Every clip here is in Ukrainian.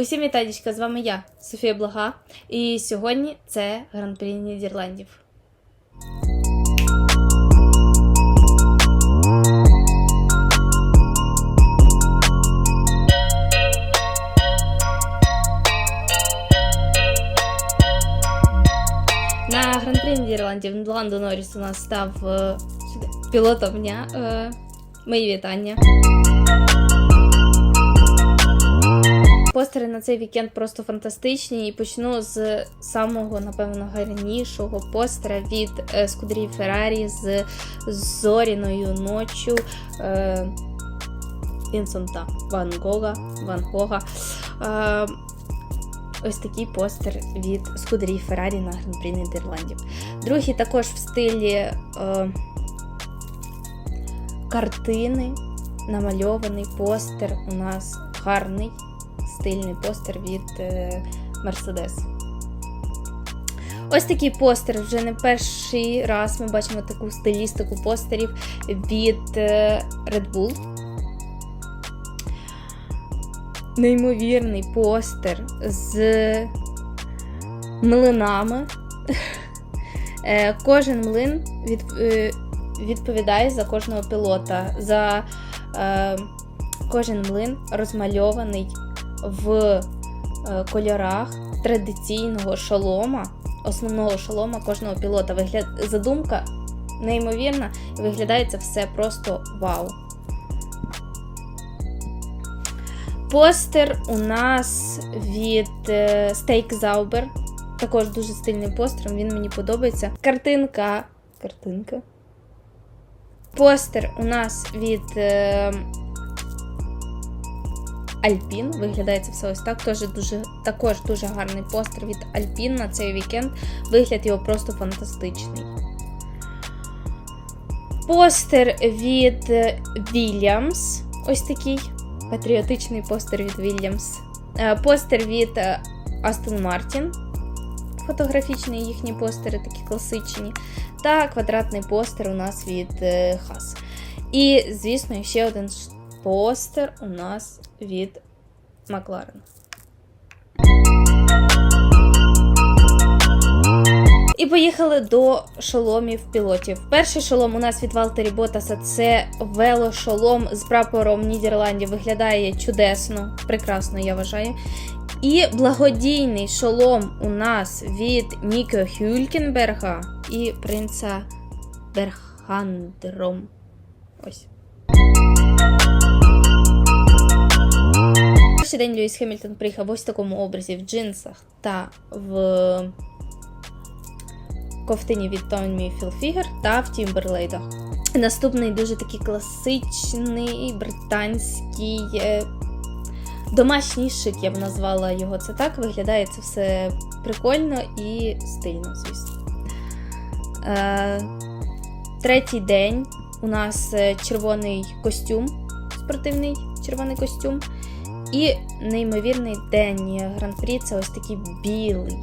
Усім вітанечка, з вами я, Софія Блага, і сьогодні це Гран-прі Нідерландів. На Гран-прі Нідерландів Ландо Норріс у нас став е, пілотом дня. Е, мої вітання. Постери на цей вікенд просто фантастичні. І почну з самого, напевно, гарнішого постера від е, Скудрі Феррарі з зоряною ночю е, Ван Гога. Ван Гога. Е, Ось такий постер від Скудрі Феррарі на Гран-прі Нідерландів. Другий також в стилі е, картини, намальований постер у нас гарний стильний постер від е, Mercedes. Ось такий постер вже не перший раз ми бачимо таку стилістику постерів від е, Red Bull. Неймовірний постер з млинами. Е, Кожен млин від, відповідає за кожного пілота. За е, кожен млин розмальований в е, кольорах традиційного шолома, основного шолома кожного пілота. Вигляд... Задумка неймовірна і виглядає це все просто вау. Постер у нас від е, Steak Zauber. Також дуже стильний постер, він мені подобається. Картинка. Картинка. Постер у нас від е, Альпін. Виглядає це все ось так. Тож дуже, також дуже гарний постер від Альпін на цей вікенд. Вигляд його просто фантастичний. Постер від Williams. Ось такий патріотичний постер від Williams. Е, Постер від е, Aston Martin. Фотографічні їхні постери, такі класичні. Та квадратний постер у нас від е, Haas. І, звісно, ще один постер у нас від Макларен. І поїхали до шоломів пілотів. Перший шолом у нас від Валтері Ботаса це велошолом з прапором Нідерландів. Виглядає чудесно, прекрасно, я вважаю. І благодійний шолом у нас від Ніко Хюлькенберга і принца Берхандром. Ось. Перший день Льюіс Хемільтон приїхав ось в такому образі в джинсах та в ковтині від Tommy Hilfiger та в Тімберлейдах. Наступний дуже такий класичний британський е, домашній шик, я б назвала його це так. Виглядає це все прикольно і стильно, звісно. Е, третій день у нас е, червоний костюм, спортивний червоний костюм. І неймовірний день гран-прі це ось такий білий,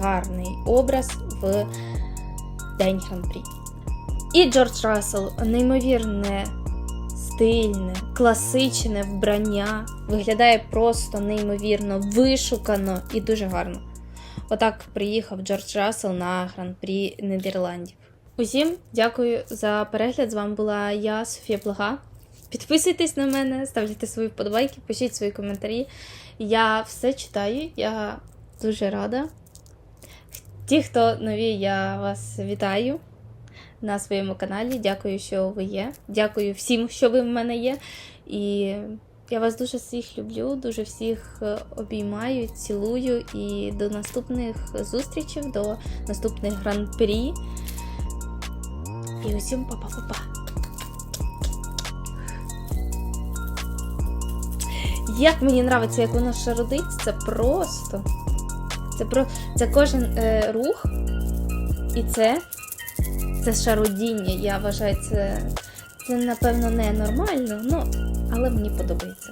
гарний образ в день гран-прі. І Джордж Рассел неймовірне, стильне, класичне вбрання. Виглядає просто неймовірно, вишукано і дуже гарно. Отак приїхав Джордж Рассел на гран-прі Нідерландів. Усім дякую за перегляд. З вами була я, Софія Блага. Підписуйтесь на мене, ставте свої вподобайки, пишіть свої коментарі. Я все читаю, я дуже рада. Ті, хто нові, я вас вітаю на своєму каналі. Дякую, що ви є. Дякую всім, що ви в мене є. І я вас дуже всіх люблю, дуже всіх е, обіймаю, цілую. І до наступних зустрічей, до наступних гран-прі. І усім па-па-па-па. Як мені подобається, як воно шародить, це просто. Це про це кожен е, рух, і це, це шародіння. Я вважаю, це, це напевно не нормально, ну, але мені подобається.